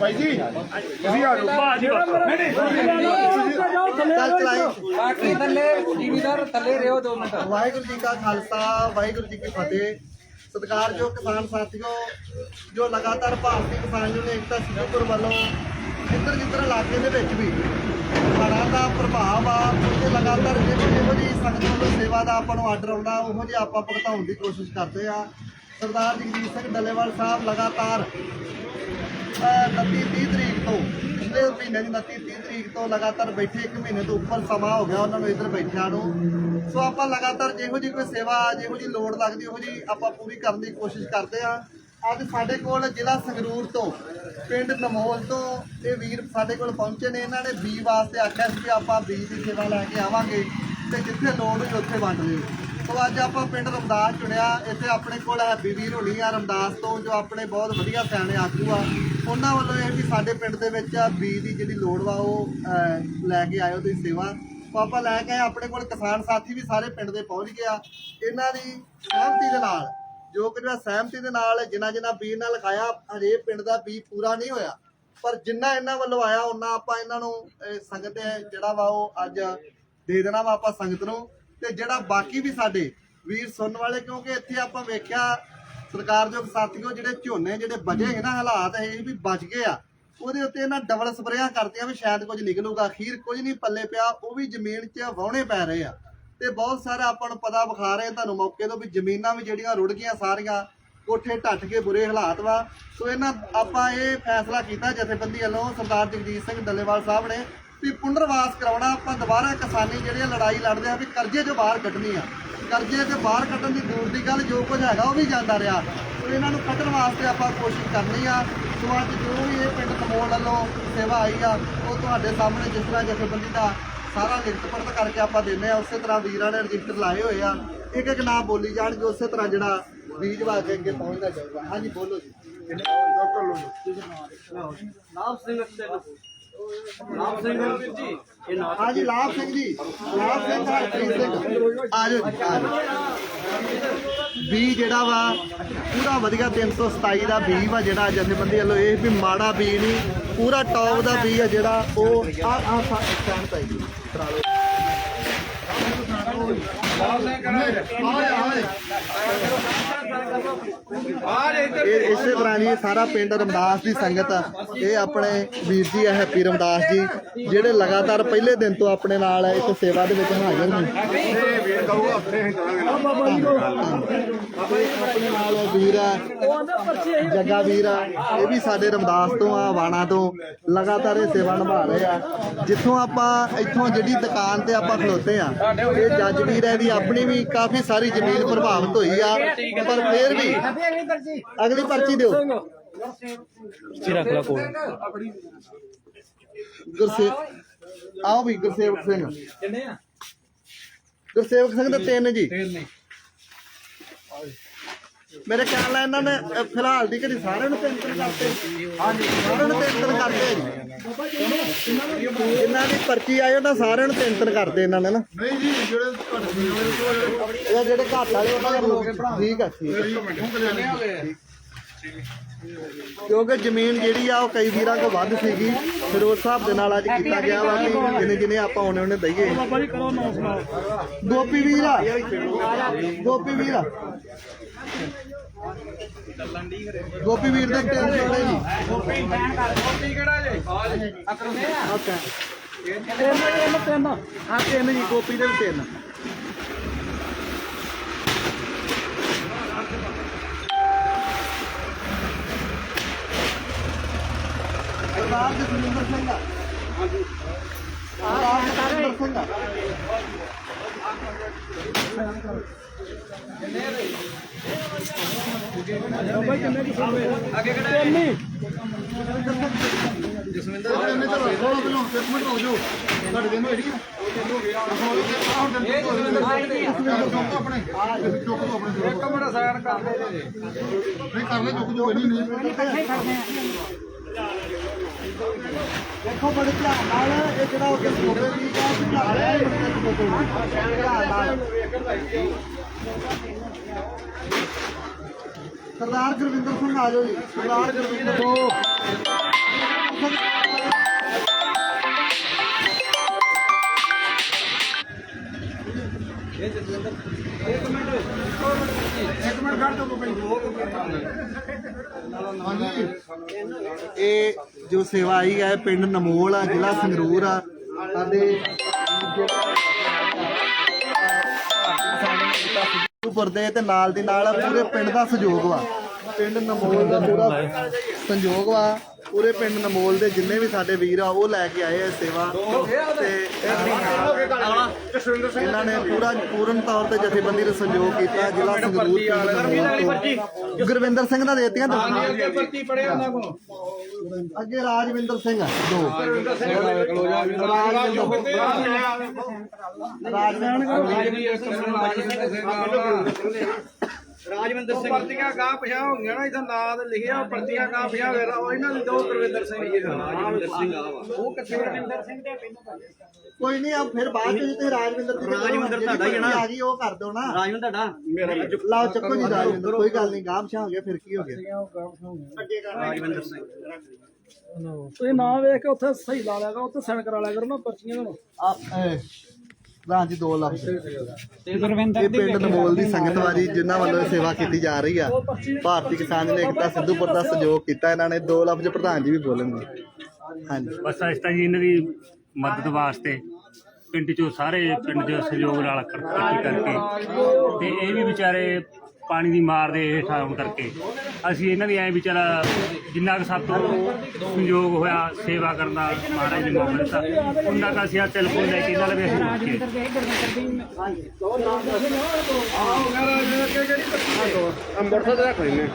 ਭਾਈ ਜੀ ਤੁਸੀਂ ਆ ਜਾਓ ਚੱਲ ਚਲਾਈ ਬਾਕੀ ਥੱਲੇ ਜ਼ਿਮੀਦਾਰ ਥੱਲੇ ਰਿਓ ਦੋ ਮਿੰਟ ਵਾਹਿਗੁਰੂ ਜੀ ਕਾ ਖਾਲਸਾ, ਵਾਹਿਗੁਰੂ ਜੀ ਕੀ ਫਤਿਹ। ਸਤਿਕਾਰਯੋਗ ਕਿਸਾਨ ਸਾਥੀਓ, ਜੋ ਲਗਾਤਾਰ ਭਾਰਤੀ ਕਿਸਾਨ ਯੂਨੀਅਨ ਏਕਤਾ ਸਿੱਧੂਪੁਰ ਵੱਲੋਂ ਜਿੱਧਰ ਜਿੱਧਰ ਇਲਾਕੇ ਦੇ ਵਿੱਚ ਵੀ ਹੜ੍ਹਾਂ ਦਾ ਪ੍ਰਭਾਵ ਆ ਉਹਦੇ ਲਗਾਤਾਰ ਜਿਹੋ ਜਿਹੋ ਜੀ ਸੰਗਤ ਵੱਲੋਂ ਸੇਵਾ ਦਾ ਆਪਾਂ ਨੂੰ ਆਰਡਰ ਆਉਂਦਾ, ਉਹੋ ਜਿਹਾ ਆਪਾਂ ਭੁਗਤਾਉਣ ਦੀ ਕੋਸ਼ਿਸ਼ ਕਰਦੇ ਆ। ਸਰਦਾਰ ਜਗਜੀਤ ਸਿੰਘ ਡੱਲੇਵਾਲ ਸਾਹਿਬ ਲਗਾਤਾਰ 29 30 ਤਰੀਕ ਤੋਂ, ਪਿਛਲੇ ਮਹੀਨੇ ਦੀ 29 30 ਤਰੀਕ ਤੋਂ ਲਗਾਤਾਰ ਬੈਠੇ ਇੱਕ ਮਹੀਨੇ ਤੋਂ ਉੱਪਰ ਸਮਾਂ ਹੋ ਗਿਆ ਉਹਨਾਂ ਨੂੰ ਇੱਧਰ ਬੈਠਿਆਂ ਨੂੰ। ਸੋ ਆਪਾਂ ਲਗਾਤਾਰ ਜਿਹੋ ਜੀ ਕੋਈ ਸੇਵਾ, ਜਿਹੋ ਜੀ ਲੋੜ ਲੱਗਦੀ, ਉਹੋ ਜੀ ਆਪਾਂ ਪੂਰੀ ਕਰਨ ਦੀ ਕੋਸ਼ਿਸ਼ ਕਰਦੇ ਆ ਅੱਜ ਸਾਡੇ ਕੋਲ ਜ਼ਿਲ੍ਹਾ ਸੰਗਰੂਰ ਤੋਂ, ਪਿੰਡ ਨਮੋਲ ਤੋਂ ਇਹ ਵੀਰ ਸਾਡੇ ਕੋਲ ਪਹੁੰਚੇ ਨੇ। ਇਹਨਾਂ ਨੇ ਬੀ ਵਾਸਤੇ ਆਖਿਆ ਸੀ ਕਿ ਆਪਾਂ ਬੀ ਦੀ ਸੇਵਾ ਲੈ ਕੇ ਆਵਾਂਗੇ ਤੇ ਜਿੱਥੇ ਲੋੜ ਹੋਈ ਉੱਥੇ ਵੰਡ ਲਿਓ ਸੋ ਅੱਜ ਆਪਾਂ ਪਿੰਡ ਰਮਦਾਸ ਚੁਣਿਆ। ਇੱਥੇ ਆਪਣੇ ਕੋਲ ਹੈਪੀ ਵੀਰ ਹੋਣੀ ਆ ਰਮਦਾਸ ਤੋਂ, ਜੋ ਆਪਣੇ ਬਹੁਤ ਵਧੀਆ ਸਿਆਣੇ ਆਗੂ ਆ। ਉਹਨਾਂ ਵੱਲੋਂ ਇਹ ਵੀ ਸਾਡੇ ਪਿੰਡ ਦੇ ਵਿੱਚ ਬੀ ਦੀ ਜਿਹੜੀ ਲੋੜ ਵਾ ਉਹ ਲੈ ਕੇ ਆਇਓ ਤੁਸੀਂ ਸੇਵਾ। ਸੋ ਲੈ ਕੇ ਆਪਣੇ ਕੋਲ ਕਿਸਾਨ ਸਾਥੀ ਵੀ ਸਾਰੇ ਪਿੰਡ ਦੇ ਪਹੁੰਚ ਗਿਆ ਇਹਨਾਂ ਦੀ ਸਹਿਮਤੀ ਦੇ ਨਾਲ, ਜੋ ਕਿ ਜਿਹੜਾ ਸਹਿਮਤੀ ਦੇ ਨਾਲ ਜਿਨ੍ਹਾਂ ਜਿਨ੍ਹਾਂ ਬੀ ਨਾਲ ਲਿਖਾਇਆ, ਹਜੇ ਪਿੰਡ ਦਾ ਬੀ ਪੂਰਾ ਨਹੀਂ ਹੋਇਆ। ਪਰ ਜਿੰਨਾ ਇਹਨਾਂ ਵੱਲੋਂ ਆਇਆ ਉਹਨਾਂ ਆਪਾਂ ਇਹਨਾਂ ਨੂੰ ਸੰਗਤ ਜਿਹੜਾ ਵਾ ਉਹ ਅੱਜ ਦੇ ਦੇਣਾ ਵਾ ਆਪਾਂ ਸੰਗਤ ਨੂੰ। ਤੇ ਜਿਹੜਾ ਬਾਕੀ ਵੀ ਸਾਡੇ ਵੀਰ ਸੁਣਨ ਵਾਲੇ, ਕਿਉਂਕਿ ਇੱਥੇ ਆਪਾਂ ਵੇਖਿਆ ਸਰਕਾਰਯੋਗ ਸਾਥੀਓ ਜਿਹੜੇ ਝੋਨੇ, ਜਿਹੜੇ ਬਜੇ ਹੈ ਨਾ ਹਾਲਾਤ ਇਹ ਵੀ ਬਚ ਗਏ ਆ। ਉਹਦੇ ਉੱਤੇ ਇਹਨਾਂ ਡਬਲ ਸਪਰੇਆਂ ਕਰਤੀਆਂ ਵੀ ਸ਼ਾਇਦ ਕੁਝ ਨਿਕਲੂਗਾ। ਅਖੀਰ ਕੁਝ ਨਹੀਂ ਪੱਲੇ ਪਿਆ, ਉਹ ਵੀ ਜ਼ਮੀਨ 'ਚ ਵਾਹੁਣੇ ਪੈ ਰਹੇ ਆ। ਤੇ ਬਹੁਤ ਸਾਰਾ ਆਪਾਂ ਨੂੰ ਪਤਾ ਵਿਖਾ ਰਹੇ ਤੁਹਾਨੂੰ ਮੌਕੇ ਤੋਂ ਵੀ ਜ਼ਮੀਨਾਂ ਵੀ ਜਿਹੜੀਆਂ ਰੁੜ ਗਈਆਂ ਸਾਰੀਆਂ, ਕੋਠੇ ਢੱਟ ਕੇ ਬੁਰੇ ਹਾਲਾਤ ਵਾ। ਸੋ ਇਹਨਾਂ ਆਪਾਂ ਇਹ ਫੈਸਲਾ ਕੀਤਾ ਜਥੇਬੰਦੀ ਵੱਲੋਂ ਸਰਦਾਰ ਜਗਜੀਤ ਸਿੰਘ ਡੱਲੇਵਾਲ ਸਾਹਿਬ ਨੇ ਵੀ ਪੁਨਰਵਾਸ ਕਰਾਉਣਾ ਆਪਾਂ ਦੁਬਾਰਾ ਕਿਸਾਨੀ ਜਿਹੜੀ ਲੜਾਈ ਲੜਦੇ ਆ ਵੀ ਕਰਜ਼ੇ ਚੋਂ ਬਾਹਰ ਕੱਢਣੀ ਆ। ਕਰਜ਼ੇ ਤੇ ਬਾਹਰ ਕੱਢਣ ਦੀ ਦੂਰ ਦੀ ਗੱਲ ਜੋ ਕੁਝ ਹੈਗਾ ਉਹ ਵੀ ਜਾਂਦਾ ਰਿਹਾ। ਸੋ ਇਹਨਾਂ ਨੂੰ ਕੱਢਣ ਵਾਸਤੇ ਆਪਾਂ ਕੋਸ਼ਿਸ਼ ਕਰਨੀ ਆ। ਸੋ ਅੱਜ ਜੋ ਵੀ ਇਹ ਪਿੰਡ ਕਮੋਲ ਵੱਲੋਂ ਸੇਵਾ ਆਈ ਆ ਉਹ ਤੁਹਾਡੇ ਸਾਹਮਣੇ ਜਿਸ ਤਰ੍ਹਾਂ ਜਥੇਬੰਦੀ ਦਾ ਸਾਰਾ ਲਿਖਤ ਪੜਤ ਕਰਕੇ ਆਪਾਂ ਦਿੰਨੇ ਆ ਉਸੇ ਤਰ੍ਹਾਂ ਵੀਰਾਂ ਨੇ ਰਜਿਸਟਰ ਲਾਏ ਹੋਏ ਆ। ਇੱਕ ਇੱਕ ਨਾਮ ਬੋਲੀ ਜਾਣਗੇ ਉਸੇ ਤਰ੍ਹਾਂ ਜਿਹੜਾ ਬੀਜ ਵਾ ਕੇ ਅੱਗੇ ਪਹੁੰਚਦਾ ਜਾਊਗਾ। ਹਾਂਜੀ ਬੋਲੋ ਜੀ। ਨਾਮ ਸਿੰਘ ਨਾਮ ਸਿੰਘ ਵੀਰ ਜੀ ਇਹ ਨਾਮ ਹਾਂਜੀ ਲਾਭ ਸਿੰਘ ਜੀ। ਲਾਭ ਸਿੰਘ ਹਰਪ੍ਰੀਤ ਸਿੰਘ। ਆ ਜਾਓ ਜੀ ਆ ਜਾਓ। ਬੀ ਜਿਹੜਾ ਵਾ ਪੂਰਾ ਵਧੀਆ 327 ਦਾ ਬੀ ਵਾ ਜਿਹੜਾ ਜਥੇਬੰਦੀ ਵੱਲੋਂ। ਇਹ ਵੀ ਮਾੜਾ ਬੀ ਨਹੀਂ ਪੂਰਾ ਟੌਪ ਦਾ ਬੀ ਆ ਜਿਹੜਾ ਉਹ ਆ ਆ ਸਟੈਂਡ ਤੇ ਜੀ ਕਰਾ ਲਓ। ਇਹ ਇਸੇ ਤਰ੍ਹਾਂ ਜੀ, ਸਾਰਾ ਪਿੰਡ ਰਮਦਾਸ ਦੀ ਸੰਗਤ ਆ। ਇਹ ਆਪਣੇ ਵੀਰ ਜੀ ਆ, ਹੈਪੀ ਰਮਦਾਸ ਜੀ, ਜਿਹੜੇ ਲਗਾਤਾਰ ਪਹਿਲੇ ਦਿਨ ਤੋਂ ਆਪਣੇ ਨਾਲ ਇਸ ਸੇਵਾ ਦੇ ਵਿੱਚ ਹਾਜ਼ਰ ਨੇ। ਕਹੂਗਾ ਉੱਥੇ ਹੀ ਕਰਾਂਗੇ ਆਪਣੇ ਆਪਣੇ ਨਾਲ ਵੀਰ ਆ ਜੱਗਾ ਵੀਰ ਆ ਇਹ ਵੀ ਸਾਡੇ ਰਮਦਾਸ ਤੋਂ ਆ ਵਾਣਾ ਤੋਂ ਲਗਾਤਾਰ ਇਹ ਸੇਵਾ ਨਿਭਾ ਰਹੇ ਆ ਜਿੱਥੋਂ ਆਪਾਂ ਇੱਥੋਂ ਜਿਹੜੀ ਦੁਕਾਨ ਤੇ ਆਪਾਂ ਖਲੋਤੇ ਆ ਇਹ ਜੱਜ ਵੀਰ ਹੈ ਦੀ ਆਪਣੀ ਵੀ ਕਾਫੀ ਸਾਰੀ ਜ਼ਮੀਨ ਪ੍ਰਭਾਵਿਤ ਹੋਈ ਆ ਪਰ ਫਿਰ ਵੀ ਅਗਲੀ ਪਰਚੀ ਦਿਓ ਗੁਰਸੇ ਆਓ ਵੀ ਗੁਰਸੇਵਕ ਸਿੰਘ। ਕਿੰਨੇ ਆ ਗੁਰਸੇਵਕ ਸਿੰਘ ਦੇ ਤਿੰਨ ਜੀ। ਤਿੰਨ ਮੇਰੇ ਖਿਆਲ ਨਾਲ ਇਹਨਾਂ ਨੇ ਫਿਲਹਾਲ ਦੀ ਘੜੀ ਸਾਰਿਆਂ ਨੂੰ ਤਿੰਨ ਤਿੰਨ ਕਰਤੇ ਹਾਂਜੀ। ਸਾਰਿਆਂ ਨੂੰ ਤਿੰਨ ਤਿੰਨ ਕਰਤੇ ਜੀ ਜਿਨ੍ਹਾਂ ਦੀ ਪਰਚੀ ਆਈ ਉਹਨਾਂ ਸਾਰਿਆਂ ਨੂੰ ਤਿੰਨ ਤਿੰਨ ਕਰਤੇ ਇਹਨਾਂ ਨੇ ਨਾ। ਨਹੀਂ ਜੀ ਜਿਹੜੇ ਤੁਹਾਡੇ ਵਾਲੇ ਇਹ ਜਿਹੜੇ ਘਾਟ ਵਾਲੇ ਉਹਨਾਂ ਦੇ ਲੋਕ ਠੀਕ ਆ ਠੀਕ ਆ। ਕਿਉਂਕਿ ਜ਼ਮੀਨ ਜਿਹੜੀ ਆ ਉਹ ਕਈ ਵੀਰਾਂ ਕੋਲ ਵੱਧ ਸੀਗੀ ਫਿਰ ਉਸ ਹਿਸਾਬ ਦੇ ਨਾਲ ਅੱਜ ਕੀਤਾ ਗਿਆ ਵਾ ਕਿ ਜਿਨੇ ਜਿਨੇ ਆਪਾਂ ਉਹਨੇ ਉਹਨੇ ਦਈਏ। ਗੋਪੀ ਵੀਰ ਆ। ਗੋਪੀ ਵੀਰ ਆ। ਗੋਪੀ ਵੀਰ ਦੇ ਤਿੰਨ ਸੌ ਨੇ ਜੀ। ਕੋਪੀ ਕਿਹੜਾ ਜੇ? ਓਕੇ ਤਿੰਨ। ਤਿੰਨ ਹਾਂ ਤਿੰਨ ਜੀ ਗੋਪੀ ਦੇ ਵੀ ਤਿੰਨ ਸਰਦਾਰ ਜਸਵਿੰਦਰ ਸਿੰਘ ਹਾਂਜੀ ਸਰਦਾਰ ਜਸਵਿੰਦਰ ਸਿੰਘ ਅੱਗੇ ਕਿਹੜਾ ਜਸਵਿੰਦਰ ਜੀ ਨੇ ਚਲੋ ਥੋੜਾ ਪਹਿਲਾਂ ਇੱਕ ਮਿੰਟ ਰੁਕ ਜਾਓ ਤੁਹਾਡੇ ਦਿਨ ਹੋਈ ਨਹੀਂ ਇਹ ਜਸਵਿੰਦਰ ਸਿੰਘ ਆਪਣੇ ਚੁੱਕ ਦੋ ਆਪਣੇ ਇੱਕ ਮਿੰਟ ਸਾਈਡ ਕਰ ਦੇ ਜੀ ਨਹੀਂ ਕਰ ਲੈ ਚੁੱਕ ਜੋ ਨਹੀਂ ਨਹੀਂ ਦੇਖੋ ਬੜੇ ਧਿਆਨ ਨਾਲ ਇਹ ਜਿਹੜਾ ਉਹ ਸੋਪੇ ਦੀ ਦਾ ਧਿਆਨ ਹੈ ਧਿਆਨ ਨਾਲ ਸਰਦਾਰ ਗੁਰਵਿੰਦਰ ਸਿੰਘ ਆ ਜਾਓ ਜੀ। ਸਰਦਾਰ ਗੁਰਵਿੰਦਰ ਇੱਕ ਮਿੰਟ ਖੜ ਜਾਓ ਭਾਈ ਹਾਂਜੀ ਇਹ ਜੋ ਸੇਵਾ ਆਈ ਹੈ, ਪਿੰਡ ਨਮੋਲ ਆ, ਜ਼ਿਲ੍ਹਾ ਸੰਗਰੂਰ ਆ। ਸਾਡੇ ਉੱਪਰ ਦੇ ਤੇ ਨਾਲ ਦੀ ਨਾਲ ਪੂਰੇ ਪਿੰਡ ਦਾ ਸਹਿਯੋਗ ਵਾ। ਪਿੰਡ ਨਮੋਲ ਦਾ ਪੂਰਾ ਸੰਯੋਗ ਵਾ। ਪੂਰੇ ਪਿੰਡ ਨਮੋਲ ਦੇ ਜਿੰਨੇ ਵੀ ਸਾਡੇ ਵੀਰ ਆ ਉਹ ਲੈ ਕੇ ਆਏ ਆ ਸੇਵਾ। ਤੇ ਇਹਨਾਂ ਨੇ ਪੂਰਾ ਪੂਰਨ ਤੌਰ ਤੇ ਜਥੇਬੰਦੀ ਦਾ ਸੰਯੋਗ ਕੀਤਾ ਜ਼ਿਲ੍ਹਾ ਸੰਗਰੂਰ ਗੁਰਵਿੰਦਰ ਸਿੰਘ ਦਾ ਦੇਤੀਆਂ ਅੱਗੇ ਰਾਜਵਿੰਦਰ ਸਿੰਘ ਦੋ। ਰਾਜਵਿੰਦਰ ਸਿੰਘ ਪਰਚੀਆਂ ਗਾਂ ਪਿਆ ਹੋ ਗਈਆਂ ਨਾ ਇਥਾਂ ਨਾਂ ਤੇ ਲਿਖਿਆ ਪਰਚੀਆਂ ਗਾਂ ਪਿਆ ਹੋਇਆ ਉਹ ਇਹਨਾਂ ਦੀ ਦੋ ਗੁਰਵਿੰਦਰ ਸਿੰਘ ਜੀ। ਦਾ ਰਾਜਵਿੰਦਰ ਸਿੰਘ ਆ ਉਹ ਕਿੱਥੇ ਗੁਰਵਿੰਦਰ ਸਿੰਘ ਦੇ ਕੋਈ ਨਹੀਂ ਆ ਫਿਰ ਬਾਅਦ ਚ ਤੁਸੀਂ ਰਾਜਵਿੰਦਰ ਜੀ ਰਾਜਵਿੰਦਰ ਤੁਹਾਡਾ ਹੀ ਹੈ ਨਾ। ਆ ਗਈ ਉਹ ਕਰ ਦਿਓ ਨਾ। ਰਾਜਵਿੰਦਰ ਤੁਹਾਡਾ? ਮੇਰਾ ਲਾਓ ਚੱਕੋ ਜੀ ਰਾਜਵਿੰਦਰ ਕੋਈ ਗੱਲ ਨਹੀਂ ਗਾਮ ਛਾ ਹੋ ਗਿਆ ਫਿਰ ਕੀ ਹੋ ਗਿਆ? ਰਾਜਵਿੰਦਰ ਸਿੰਘ। ਤੁਸੀਂ ਨਾ ਵੇਖ ਕੇ ਉੱਥੇ ਸਹੀ ਲਾ ਲਿਆ ਕਰੋ ਉੱਥੇ ਸਾਈਨ ਕਰਾ ਲਿਆ ਕਰੋ ਨਾ ਪਰਚੀਆਂ ਨੂੰ। ਆ ਰਾਂ ਜੀ 2 ਲੱਖ। ਗੁਰਵਿੰਦਰ ਇਹ ਪਿੰਡ ਨਮੋਲ ਦੀ ਸੰਗਤ ਵਾਰੀ ਜਿਨ੍ਹਾਂ ਵੱਲੋਂ ਸੇਵਾ ਕੀਤੀ ਜਾ ਰਹੀ ਆ। ਭਾਰਤੀ ਕਿਸਾਨ ਜਨ ਏਕਤਾ ਸਿੱਧੂਪੁਰ ਦਾ ਸਹਿਯੋਗ ਕੀਤਾ ਇਹਨਾਂ ਨੇ। 2 ਲਫ਼ਜ਼ ਪ੍ਰਧਾਨ ਜੀ ਵੀ ਬੋਲਣਗੇ। ਹਾਂਜੀ। ਬਸ ਇਸ ਤਾਂ ਜੀ ਇਹਨਾਂ ਦੀ ਮਦਦ ਵਾਸਤੇ ਪਿੰਡ ਚੋਂ ਸਾਰੇ ਪਿੰਡ ਦੇ ਸਹਿਯੋਗ ਨਾਲ ਇਕੱਠੀ ਕਰਕੇ। ਤੇ ਇਹ ਵੀ ਵਿਚਾਰੇ ਪਾਣੀ ਦੀ ਮਾਰ ਦੇ ਹੇਠ ਆਉਣ ਕਰਕੇ ਅਸੀਂ ਇਹਨਾਂ ਦੀ ਐ ਵਿਚਾਰਾ ਜਿੰਨਾ ਕੁ ਸਾਤੋਂ ਸੰਯੋਗ ਹੋਇਆ ਸੇਵਾ ਕਰਨ ਦਾ ਮਹਾਰਾਜ ਨੇ ਮੌਕਾ ਦਿੱਤਾ। ਉਹਨਾਂ ਦਾ ਅਸੀਂ ਆ ਟੈਲੀਫੋਨ ਲੈ ਕੇ ਇਹਨਾਂ ਦੇ ਅਸੀਂ ਪਹੁੰਚੇ ਅੰਮ੍ਰਿਤਸਰ ਦੇ ਰੱਖ ਲੈਨੇ